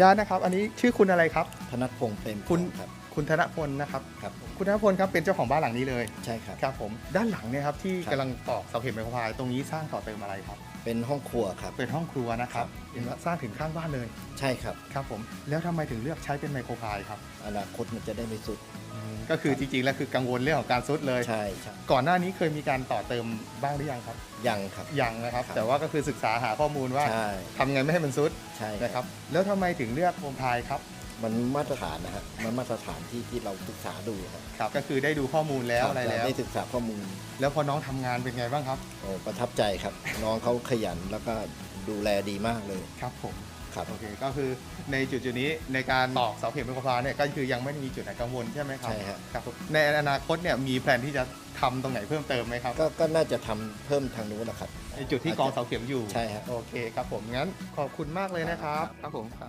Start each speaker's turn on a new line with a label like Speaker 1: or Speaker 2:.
Speaker 1: ญาตนะครับ อันนี้ชื่อคุณอะไรครับ
Speaker 2: ธนัทพงษ์เปรม
Speaker 1: คุณ
Speaker 2: ครับ
Speaker 1: คุณธนพลนะครับ
Speaker 2: ครับ
Speaker 1: คุณธนพลครับเป็นเจ้าของบ้านหลังนี้เลย
Speaker 2: ใช่ครับ
Speaker 1: ครับผม ด้านหลังเนี่ยครับที่
Speaker 2: ครับ
Speaker 1: กำลังตอกเสาเข็มไมโครพายตรงนี้สร้างต่อเติมอะไรครับ
Speaker 2: เป็นห้องครัวครับ
Speaker 1: เป็นห้องครัวนะครับ
Speaker 2: ครับ
Speaker 1: เห็นว่าสร้างถึงข้างบ้านเลย
Speaker 2: ใช่ครับ
Speaker 1: ครับผมแล้วทำไมถึงเลือกใช้เป็นไมโครพายครับ
Speaker 2: อนาคตมันจะได้ไม่สุด
Speaker 1: ก็คือจริงๆแล้วคือกังวลเรื่องของการซุดเลย
Speaker 2: ใช่ใช่
Speaker 1: ก่อนหน้านี้เคยมีการต่อเติมบ้างหรือยังครับ
Speaker 2: ยังครับ
Speaker 1: ยังนะครับ
Speaker 2: ครับ
Speaker 1: แต่ว่าก็คือศึกษาหาข้อมูลว่า
Speaker 2: ใช่
Speaker 1: ทำไงไม่ให้มันซุด
Speaker 2: ใช่
Speaker 1: นะครับ แล้วทำไมถึงเลือกโคมพายครับ
Speaker 2: มันมาตรฐานนะฮะมันมาตรฐานที่ที่เราศึกษาดูครับ
Speaker 1: ครับก็คือได้ดูข้อมูลแล้วอะไรแล้ว
Speaker 2: ได้ศึกษาข้อมูล
Speaker 1: แล้วพอน้องทำงานเป็นไงบ้างครับ
Speaker 2: โอ้ประทับใจครับ น้องเขาขยันแล้วก็ดูแลดีมากเลย
Speaker 1: ครับผม
Speaker 2: ครับ
Speaker 1: โอเคก็คือในจุดจุดๆนี้ในการตอกเสาเข็มไมโครพายเนี่ยก็คือยังไม่ได้มีจุดไหนกังวลใช่ไหมครับ
Speaker 2: ใช่ฮะ
Speaker 1: ครับผมในอนาคตเนี่ยมีแผนที่จะทำตรงไหนเพิ่มเติมไหมครับ
Speaker 2: ก็ก็น่าจะทำเพิ่มทางนู้นนะครับ
Speaker 1: ในจุดที่กองเสาเข็มอยู่
Speaker 2: ใช่ฮะ
Speaker 1: โอเคครับผมงั้นขอบคุณมากเลยนะครับ ครับผมครับ